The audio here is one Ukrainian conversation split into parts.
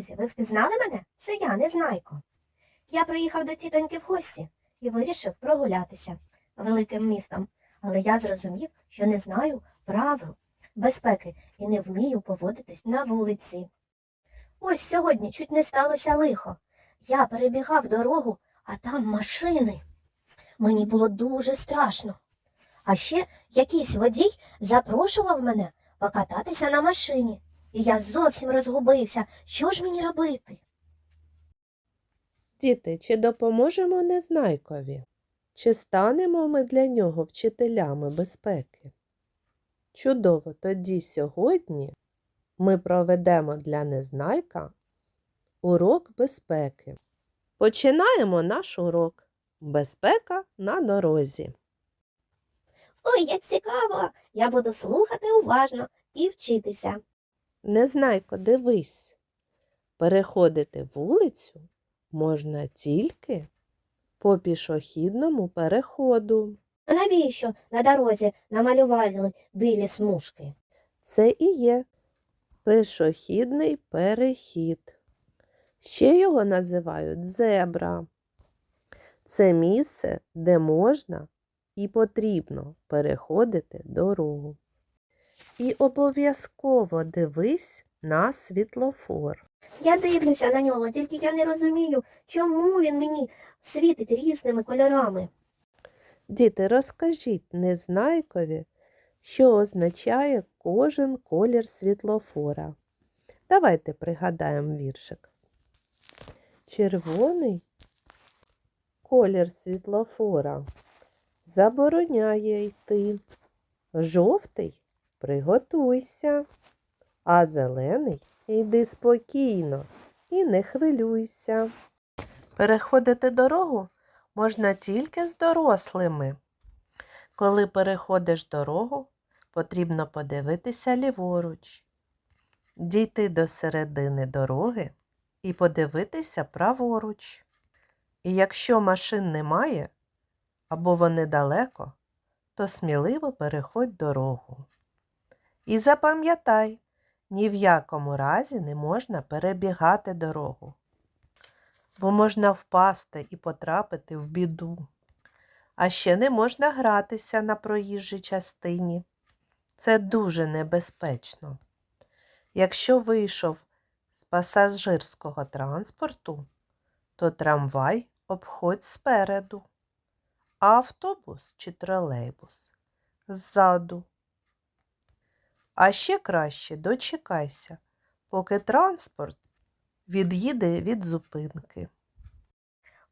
Друзі, ви впізнали мене? Це я, Незнайко. Я приїхав до тітоньки в гості і вирішив прогулятися великим містом, але я зрозумів, що не знаю правил безпеки і не вмію поводитись на вулиці. Ось сьогодні чуть не сталося лихо. Я перебігав дорогу, а там машини. Мені було дуже страшно. А ще якийсь водій запрошував мене покататися на машині, і я зовсім розгубився. Що ж мені робити? Діти, чи допоможемо Незнайкові? Чи станемо ми для нього вчителями безпеки? Чудово, тоді сьогодні ми проведемо для Незнайка урок безпеки. Починаємо наш урок. Безпека на дорозі. Ой, як цікаво! Я буду слухати уважно і вчитися. Незнайко, дивись. Переходити вулицю можна тільки по пішохідному переходу. А навіщо на дорозі намалювали білі смужки? Це і є пішохідний перехід. Ще його називають зебра. Це місце, де можна і потрібно переходити дорогу. І обов'язково дивись на світлофор. Я дивлюся на нього, тільки я не розумію, чому він мені світить різними кольорами. Діти, розкажіть Незнайкові, що означає кожен колір світлофора. Давайте пригадаємо віршик. Червоний колір світлофора забороняє йти. Жовтий приготуйся, а зелений йди спокійно і не хвилюйся. Переходити дорогу можна тільки з дорослими. Коли переходиш дорогу, потрібно подивитися ліворуч, дійти до середини дороги і подивитися праворуч. І якщо машин немає або вони далеко, то сміливо переходь дорогу. І запам'ятай, ні в якому разі не можна перебігати дорогу бо можна впасти і потрапити в біду. А ще не можна гратися на проїжджій частині. Це дуже небезпечно. Якщо вийшов з пасажирського транспорту, то трамвай обходь спереду, а автобус чи тролейбус ззаду. А ще краще дочекайся, поки транспорт від'їде від зупинки.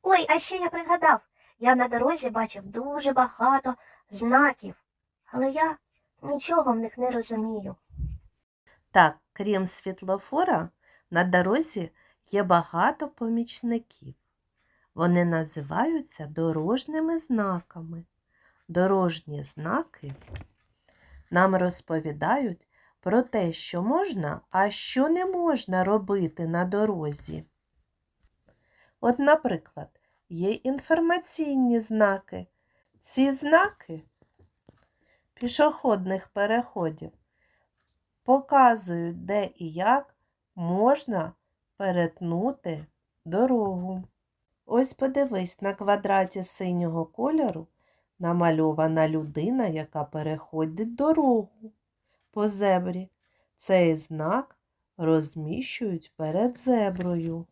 Ой, а ще я пригадав, я на дорозі бачив дуже багато знаків, але я нічого в них не розумію. Так, крім світлофора, на дорозі є багато помічників. Вони називаються дорожніми знаками. Дорожні знаки нам розповідають про те, що можна, а що не можна робити на дорозі. От, наприклад, є інформаційні знаки. Ці знаки пішохідних переходів показують, де і як можна перетнути дорогу. Ось подивись, на квадраті синього кольору намальована людина, яка переходить дорогу по зебрі. Цей знак розміщують перед зеброю.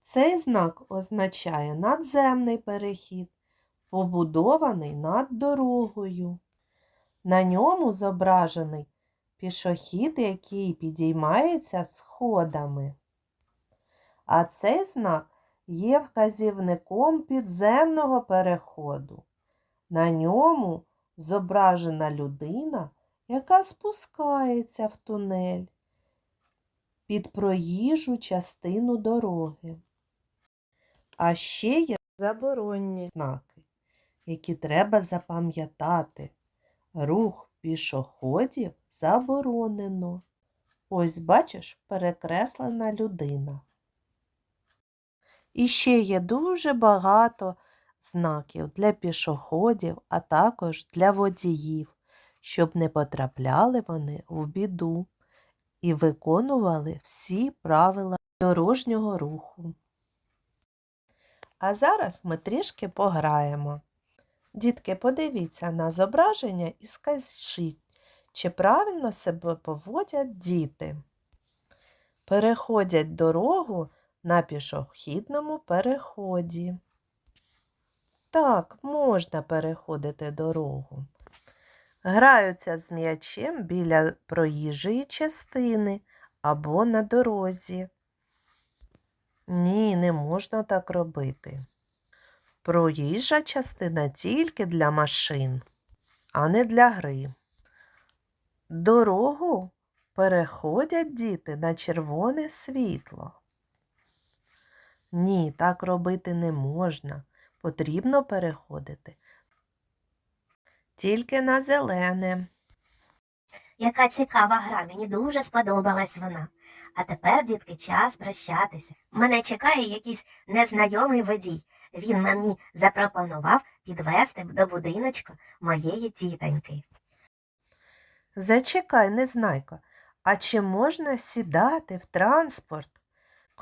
Цей знак означає надземний перехід, побудований над дорогою. На ньому зображений пішохід, який підіймається сходами. А цей знак є вказівником підземного переходу. На ньому зображена людина, яка спускається в тунель під проїжджу частину дороги. А ще є заборонні знаки, які треба запам'ятати. Рух пішоходів заборонено. Ось, бачиш, перекреслена людина. І ще є дуже багато знаків для пішоходів, а також для водіїв, щоб не потрапляли вони в біду. і виконували всі правила дорожнього руху. А зараз ми трішки пограємо. Дітки, подивіться на зображення і скажіть, чи правильно себе поводять діти. Переходять дорогу на пішохідному переході. Так, можна переходити дорогу. Граються з м'ячем біля проїжджої частини або на дорозі. Ні, не можна так робити. Проїжджа частина тільки для машин, а не для гри. Дорогу переходять діти на червоне світло. Ні, так робити не можна. Потрібно переходити тільки на зелене. Яка цікава гра, мені дуже сподобалась вона. А тепер, дітки, час прощатися. Мене чекає якийсь незнайомий водій. Він мені запропонував підвести до будиночку моєї тітоньки. Зачекай, незнайко, а чи можна сідати в транспорт,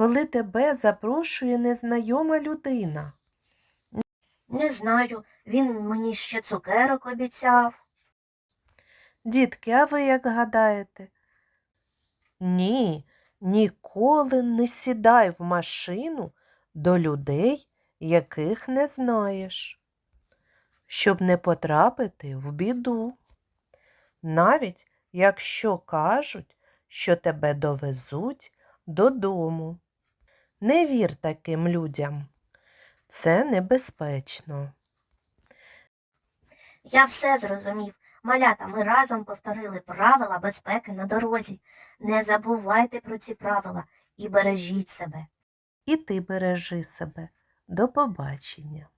коли тебе запрошує незнайома людина? Не знаю, він мені ще цукерок обіцяв. Дітки, а ви як гадаєте? Ні, ніколи не сідай в машину до людей, яких не знаєш, щоб не потрапити в біду. Навіть якщо кажуть, що тебе довезуть додому. Не вір таким людям. Це небезпечно. Я все зрозумів. Малята, ми разом повторили правила безпеки на дорозі. Не забувайте про ці правила і бережіть себе. І ти бережи себе. До побачення.